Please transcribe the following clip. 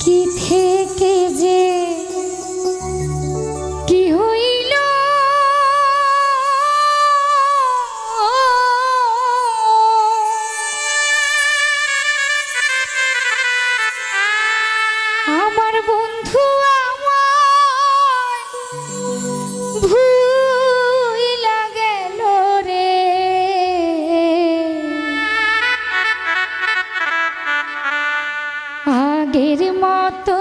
কি থেকে আগের মতো